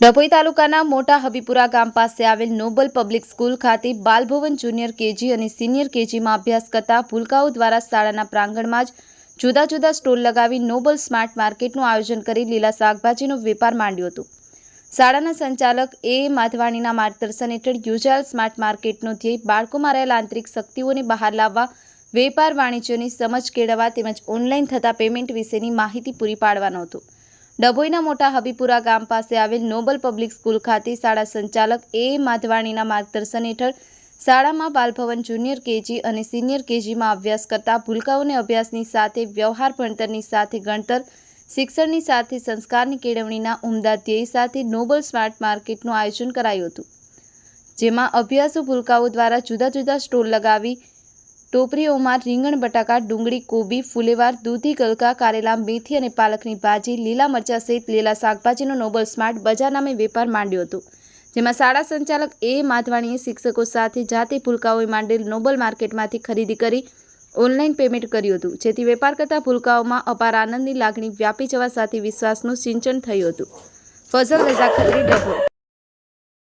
ડભોઈ તાલુકાના મોટા હબીપુરા ગામ પાસે આવેલ નોબલ પબ્લિક સ્કૂલ ખાતે બાલભવન જુનિયર કેજી અને સિનિયર કેજીમાં અભ્યાસ કરતા ભૂલકાઓ દ્વારા શાળાના પ્રાંગણમાં જ જુદા જુદા સ્ટોલ લગાવી નોબલ સ્માર્ટ માર્કેટનું આયોજન કરી લીલા શાકભાજીનો વેપાર માંડ્યો હતો. શાળાના સંચાલક એ. માધવાણીના માર્ગદર્શન હેઠળ યોજાયેલ સ્માર્ટ માર્કેટનો ધ્યેય બાળકોમાં રહેલા આંતરિક શક્તિઓને બહાર લાવવા, વેપાર વાણિજ્યની સમજ કેળવવા તેમજ ઓનલાઈન થતા પેમેન્ટ વિશેની માહિતી પૂરી પાડવાનો હતો. ડભોઈના મોટા હબીપુરા ગામ પાસે આવેલ નોબલ પબ્લિક સ્કૂલ ખાતે શાળા સંચાલક એ માધવાણીના માર્ગદર્શન હેઠળ શાળામાં બાલભવન જુનિયર કેજી અને સિનિયર કેજીમાં અભ્યાસ કરતા ભૂલકાઓને અભ્યાસની સાથે વ્યવહાર ભણતરની સાથે ગણતર, શિક્ષણની સાથે સંસ્કારની કેળવણીના ઉમદા ધ્યેય સાથે નોબલ સ્માર્ટ માર્કેટનું આયોજન કરાયું હતું. જેમાં અભ્યાસુ ભૂલકાઓ દ્વારા જુદા જુદા સ્ટોલ લગાવી ટોપરીઓમાં રીંગણ, બટાકા, ડુંગળી, કોબી, ફુલેવાર, દૂધી, ગલકા, કારેલા, મેથી અને પાલકની ભાજી, લીલા મરચાં સહિત લીલા શાકભાજીનો નોબલ સ્માર્ટ બજાર નામે વેપાર માંડ્યો હતો. જેમાં શાળા સંચાલક એ માધવાણીએ શિક્ષકો સાથે જાતે ભૂલકાઓએ માંડેલ નોબલ માર્કેટમાંથી ખરીદી કરી ઓનલાઈન પેમેન્ટ કર્યું હતું. જેથી વેપાર કરતા ભૂલકાઓમાં અપાર આનંદની લાગણી વ્યાપી જવા સાથે વિશ્વાસનું સિંચન થયું હતું. ફઝલ રઝા ખત્રી, ડભોઈ.